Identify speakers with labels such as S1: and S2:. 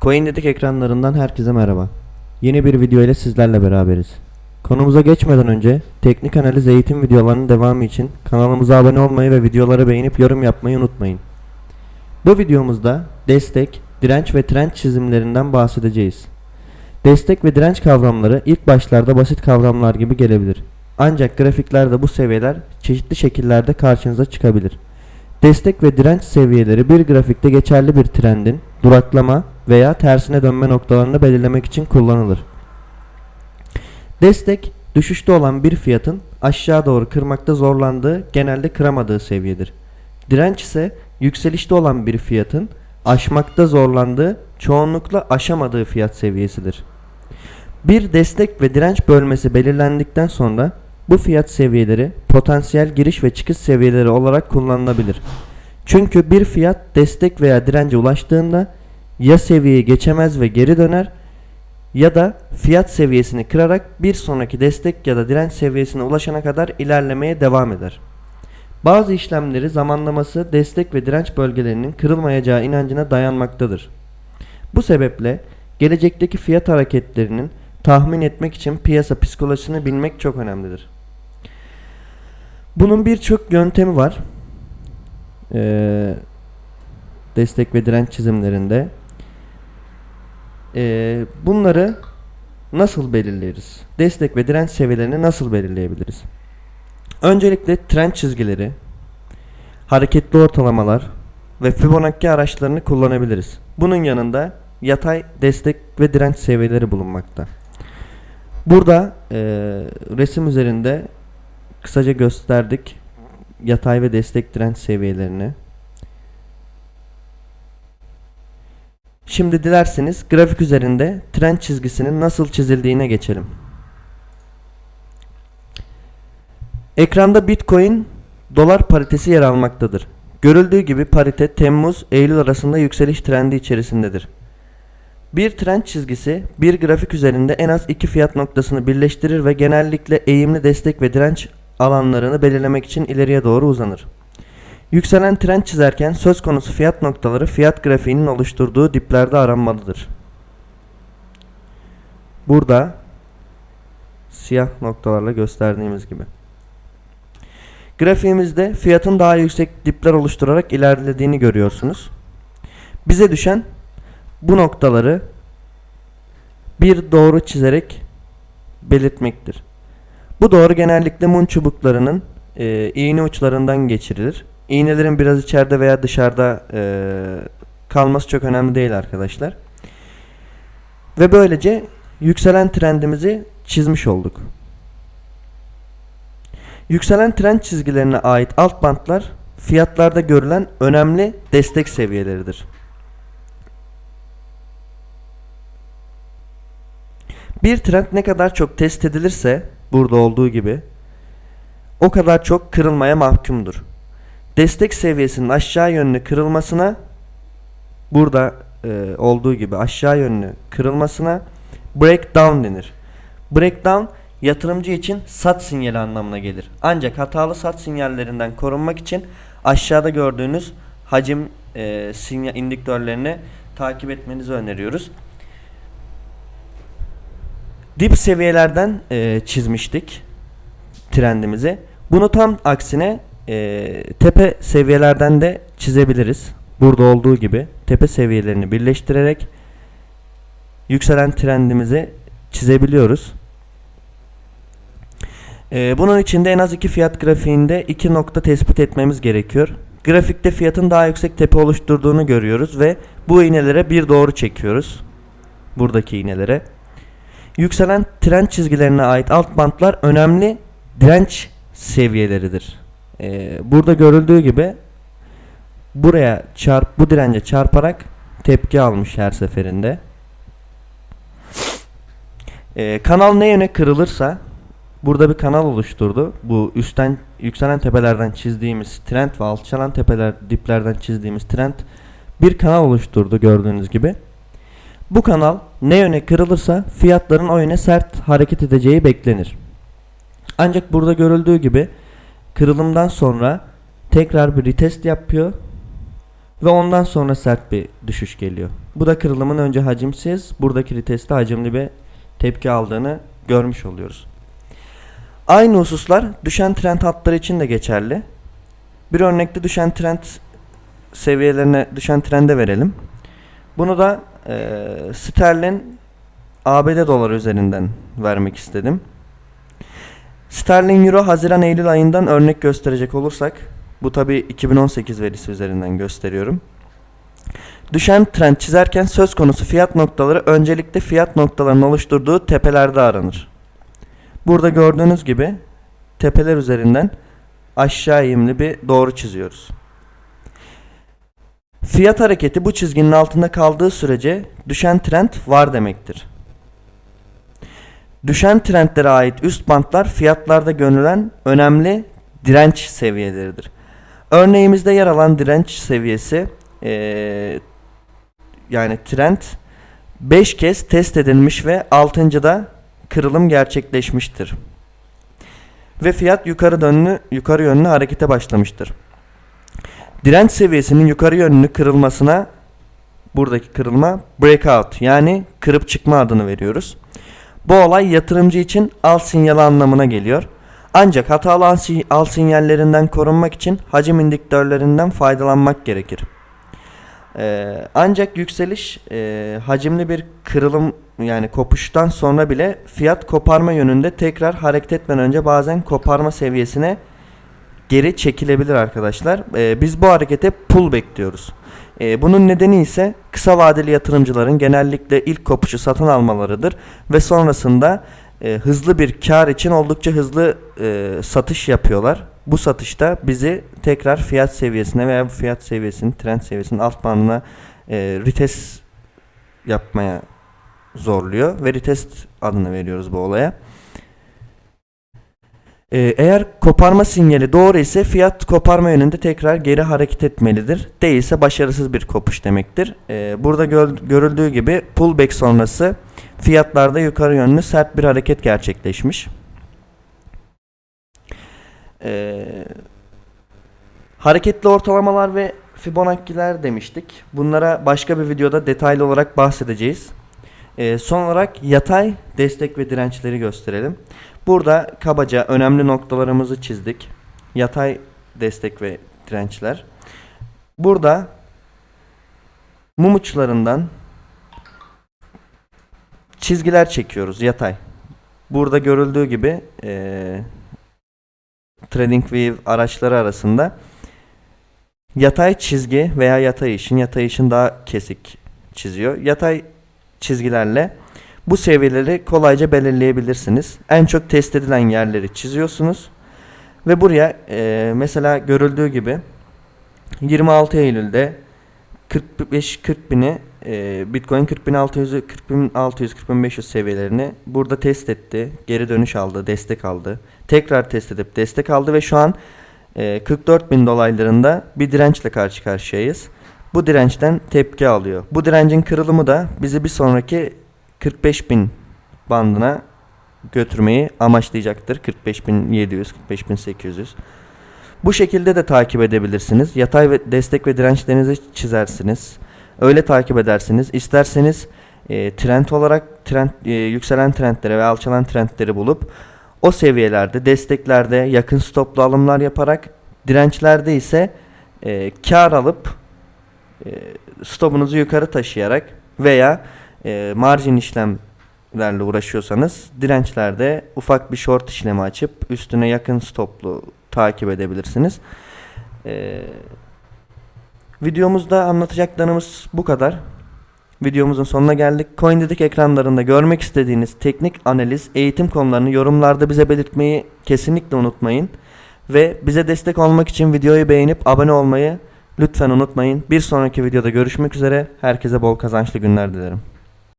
S1: CoinDedik ekranlarından herkese merhaba. Yeni bir video ile sizlerle beraberiz. Konumuza geçmeden önce teknik analiz eğitim videolarının devamı için kanalımıza abone olmayı ve videoları beğenip yorum yapmayı unutmayın. Bu videomuzda destek, direnç ve trend çizimlerinden bahsedeceğiz. Destek ve direnç kavramları ilk başlarda basit kavramlar gibi gelebilir. Ancak grafiklerde bu seviyeler çeşitli şekillerde karşınıza çıkabilir. Destek ve direnç seviyeleri bir grafikte geçerli bir trendin duraklama veya tersine dönme noktalarını belirlemek için kullanılır. Destek, düşüşte olan bir fiyatın aşağı doğru kırmakta zorlandığı, genelde kıramadığı seviyedir. Direnç ise yükselişte olan bir fiyatın aşmakta zorlandığı, çoğunlukla aşamadığı fiyat seviyesidir. Bir destek ve direnç bölmesi belirlendikten sonra bu fiyat seviyeleri potansiyel giriş ve çıkış seviyeleri olarak kullanılabilir. Çünkü bir fiyat destek veya dirence ulaştığında ya seviyeyi geçemez ve geri döner ya da fiyat seviyesini kırarak bir sonraki destek ya da direnç seviyesine ulaşana kadar ilerlemeye devam eder. Bazı işlemleri zamanlaması destek ve direnç bölgelerinin kırılmayacağı inancına dayanmaktadır. Bu sebeple gelecekteki fiyat hareketlerinin tahmin etmek için piyasa psikolojisini bilmek çok önemlidir. Bunun birçok yöntemi var. Ee, destek ve direnç çizimlerinde. Ee, bunları nasıl belirleriz? Destek ve direnç seviyelerini nasıl belirleyebiliriz? Öncelikle trend çizgileri, hareketli ortalamalar ve Fibonacci araçlarını kullanabiliriz. Bunun yanında yatay destek ve direnç seviyeleri bulunmakta. Burada e, resim üzerinde kısaca gösterdik yatay ve destek direnç seviyelerini. Şimdi dilerseniz grafik üzerinde trend çizgisinin nasıl çizildiğine geçelim. Ekranda Bitcoin dolar paritesi yer almaktadır. Görüldüğü gibi parite Temmuz-Eylül arasında yükseliş trendi içerisindedir. Bir trend çizgisi bir grafik üzerinde en az iki fiyat noktasını birleştirir ve genellikle eğimli destek ve direnç alanlarını belirlemek için ileriye doğru uzanır. Yükselen trend çizerken söz konusu fiyat noktaları fiyat grafiğinin oluşturduğu diplerde aranmalıdır. Burada siyah noktalarla gösterdiğimiz gibi. Grafiğimizde fiyatın daha yüksek dipler oluşturarak ilerlediğini görüyorsunuz. Bize düşen bu noktaları bir doğru çizerek belirtmektir. Bu doğru genellikle mum çubuklarının e, iğne uçlarından geçirilir. İğnelerin biraz içeride veya dışarıda e, kalması çok önemli değil arkadaşlar. Ve böylece yükselen trendimizi çizmiş olduk. Yükselen trend çizgilerine ait alt bantlar fiyatlarda görülen önemli destek seviyeleridir. Bir trend ne kadar çok test edilirse burada olduğu gibi o kadar çok kırılmaya mahkumdur. Destek seviyesinin aşağı yönlü kırılmasına burada e, olduğu gibi aşağı yönlü kırılmasına breakdown denir. Breakdown yatırımcı için sat sinyali anlamına gelir. Ancak hatalı sat sinyallerinden korunmak için aşağıda gördüğünüz hacim e, sinyal indikatörlerini takip etmenizi öneriyoruz. Dip seviyelerden e, çizmiştik trendimizi. Bunu tam aksine e, tepe seviyelerden de çizebiliriz. Burada olduğu gibi tepe seviyelerini birleştirerek yükselen trendimizi çizebiliyoruz. E, bunun için de en az iki fiyat grafiğinde iki nokta tespit etmemiz gerekiyor. Grafikte fiyatın daha yüksek tepe oluşturduğunu görüyoruz ve bu iğnelere bir doğru çekiyoruz. Buradaki iğnelere. Yükselen trend çizgilerine ait alt bantlar önemli direnç seviyeleridir. Ee, burada görüldüğü gibi buraya çarp bu dirence çarparak tepki almış her seferinde. Ee, kanal ne yöne kırılırsa burada bir kanal oluşturdu. Bu üstten yükselen tepelerden çizdiğimiz trend ve alçalan tepeler diplerden çizdiğimiz trend bir kanal oluşturdu gördüğünüz gibi. Bu kanal ne yöne kırılırsa fiyatların o yöne sert hareket edeceği beklenir. Ancak burada görüldüğü gibi kırılımdan sonra tekrar bir retest yapıyor Ve ondan sonra sert bir düşüş geliyor. Bu da kırılımın önce hacimsiz, buradaki riteste hacimli bir tepki aldığını görmüş oluyoruz. Aynı hususlar düşen trend hatları için de geçerli. Bir örnekte düşen trend seviyelerine düşen trende verelim. Bunu da e, sterlin ABD doları üzerinden vermek istedim. Sterlin Euro Haziran Eylül ayından örnek gösterecek olursak bu tabi 2018 verisi üzerinden gösteriyorum. Düşen trend çizerken söz konusu fiyat noktaları öncelikle fiyat noktalarının oluşturduğu tepelerde aranır. Burada gördüğünüz gibi tepeler üzerinden aşağı eğimli bir doğru çiziyoruz. Fiyat hareketi bu çizginin altında kaldığı sürece düşen trend var demektir. Düşen trendlere ait üst bantlar fiyatlarda görülen önemli direnç seviyeleridir. Örneğimizde yer alan direnç seviyesi eee, yani trend 5 kez test edilmiş ve 6. kırılım gerçekleşmiştir. Ve fiyat yukarı yönlü yukarı yönlü harekete başlamıştır. Direnç seviyesinin yukarı yönlü kırılmasına buradaki kırılma breakout yani kırıp çıkma adını veriyoruz. Bu olay yatırımcı için al sinyali anlamına geliyor. Ancak hatalı al, si- al sinyallerinden korunmak için hacim indikatörlerinden faydalanmak gerekir. Ee, ancak yükseliş e, hacimli bir kırılım yani kopuştan sonra bile fiyat koparma yönünde tekrar hareket etmeden önce bazen koparma seviyesine geri çekilebilir arkadaşlar. Ee, biz bu harekete pull bekliyoruz. Ee, bunun nedeni ise kısa vadeli yatırımcıların genellikle ilk kopuşu satın almalarıdır ve sonrasında e, hızlı bir kar için oldukça hızlı e, satış yapıyorlar. Bu satışta bizi tekrar fiyat seviyesine veya bu fiyat seviyesinin trend seviyesinin alt bandına e, retest yapmaya zorluyor ve retest adını veriyoruz bu olaya. Ee, eğer koparma sinyali doğru ise fiyat koparma yönünde tekrar geri hareket etmelidir. Değilse başarısız bir kopuş demektir. Ee, burada gö- görüldüğü gibi pullback sonrası fiyatlarda yukarı yönlü sert bir hareket gerçekleşmiş. Ee, hareketli ortalamalar ve Fibonacci'ler demiştik. Bunlara başka bir videoda detaylı olarak bahsedeceğiz. Ee, son olarak yatay destek ve dirençleri gösterelim. Burada kabaca önemli noktalarımızı çizdik. Yatay destek ve dirençler. Burada mum uçlarından çizgiler çekiyoruz yatay. Burada görüldüğü gibi eee TradingView araçları arasında yatay çizgi veya yatay ışın, yatay ışın daha kesik çiziyor. Yatay çizgilerle bu seviyeleri kolayca belirleyebilirsiniz. En çok test edilen yerleri çiziyorsunuz. Ve buraya e, mesela görüldüğü gibi 26 Eylül'de 45-40 bini e, Bitcoin 40.600 40.600 40.500 seviyelerini burada test etti. Geri dönüş aldı, destek aldı. Tekrar test edip destek aldı ve şu an e, 44 bin dolaylarında bir dirençle karşı karşıyayız. Bu dirençten tepki alıyor. Bu direncin kırılımı da bizi bir sonraki 45 bin bandına götürmeyi amaçlayacaktır. 45.700, 45.800. Bu şekilde de takip edebilirsiniz. Yatay ve destek ve dirençlerinizi çizersiniz. Öyle takip edersiniz. İsterseniz e, trend olarak trend e, yükselen trendleri ve alçalan trendleri bulup o seviyelerde desteklerde yakın stoplu alımlar yaparak dirençlerde ise e, kar alıp stopunuzu yukarı taşıyarak veya e, margin işlemlerle uğraşıyorsanız dirençlerde ufak bir short işlemi açıp üstüne yakın stoplu takip edebilirsiniz. E, videomuzda anlatacaklarımız bu kadar. Videomuzun sonuna geldik. CoinDedik ekranlarında görmek istediğiniz teknik analiz, eğitim konularını yorumlarda bize belirtmeyi kesinlikle unutmayın. Ve bize destek olmak için videoyu beğenip abone olmayı lütfen unutmayın. Bir sonraki videoda görüşmek üzere. Herkese bol kazançlı günler dilerim.